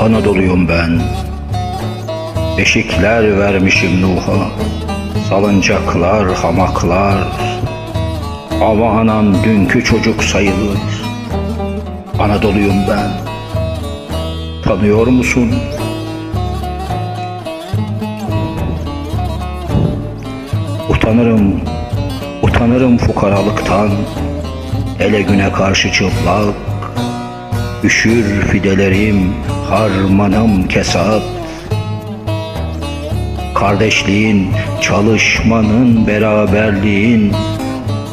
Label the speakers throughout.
Speaker 1: Anadolu'yum ben. Beşikler vermişim Nuh'a. Salıncaklar, hamaklar. Ama anan dünkü çocuk sayılır. Anadolu'yum ben. Tanıyor musun? Utanırım, utanırım fukaralıktan. Ele güne karşı çıplak. Üşür fidelerim, harmanım kesat. Kardeşliğin, çalışmanın, beraberliğin,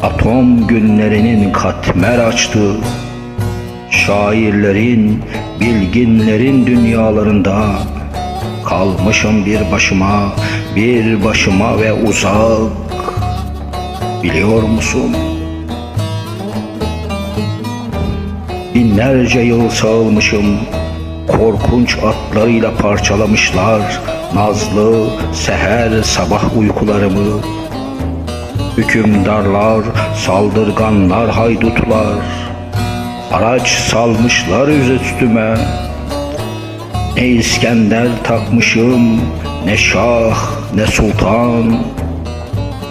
Speaker 1: atom günlerinin katmer açtı. Şairlerin, bilginlerin dünyalarında kalmışım bir başıma, bir başıma ve uzak. Biliyor musun? Binlerce yıl sağılmışım, korkunç atlarıyla parçalamışlar nazlı seher sabah uykularımı. Hükümdarlar, saldırganlar, haydutlar, araç salmışlar yüz üstüme. Ne İskender takmışım, ne şah, ne sultan.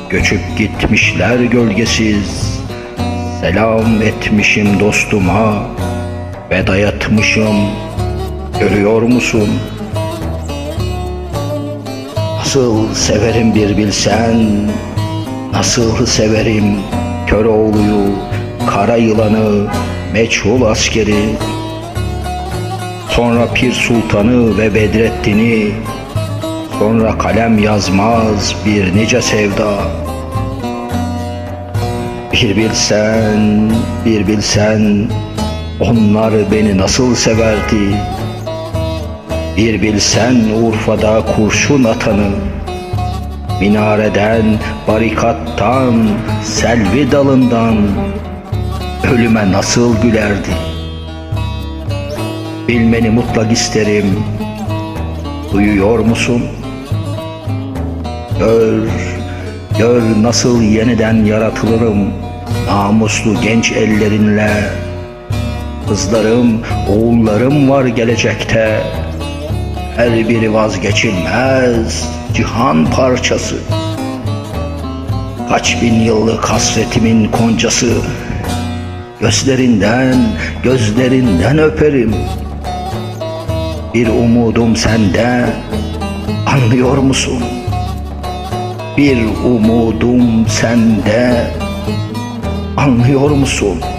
Speaker 1: Göçüp gitmişler gölgesiz, Selam etmişim dostuma ve dayatmışım. Görüyor musun? Nasıl severim bir bilsen, nasıl severim Köroğlu'yu, kara yılanı, meçhul askeri. Sonra Pir Sultan'ı ve Bedrettin'i, sonra kalem yazmaz bir nice sevda. Bir bilsen, bir bilsen onlar beni nasıl severdi. Bir bilsen Urfa'da kurşun atanı, minareden, barikattan, selvi dalından ölüme nasıl gülerdi. Bilmeni mutlak isterim. Duyuyor musun? Gör, gör nasıl yeniden yaratılırım namuslu genç ellerinle. Kızlarım, oğullarım var gelecekte. Her biri vazgeçilmez cihan parçası. Kaç bin yıllık hasretimin koncası. Gözlerinden, gözlerinden öperim. Bir umudum sende, anlıyor musun? Bir umudum sende, anlıyor musun?''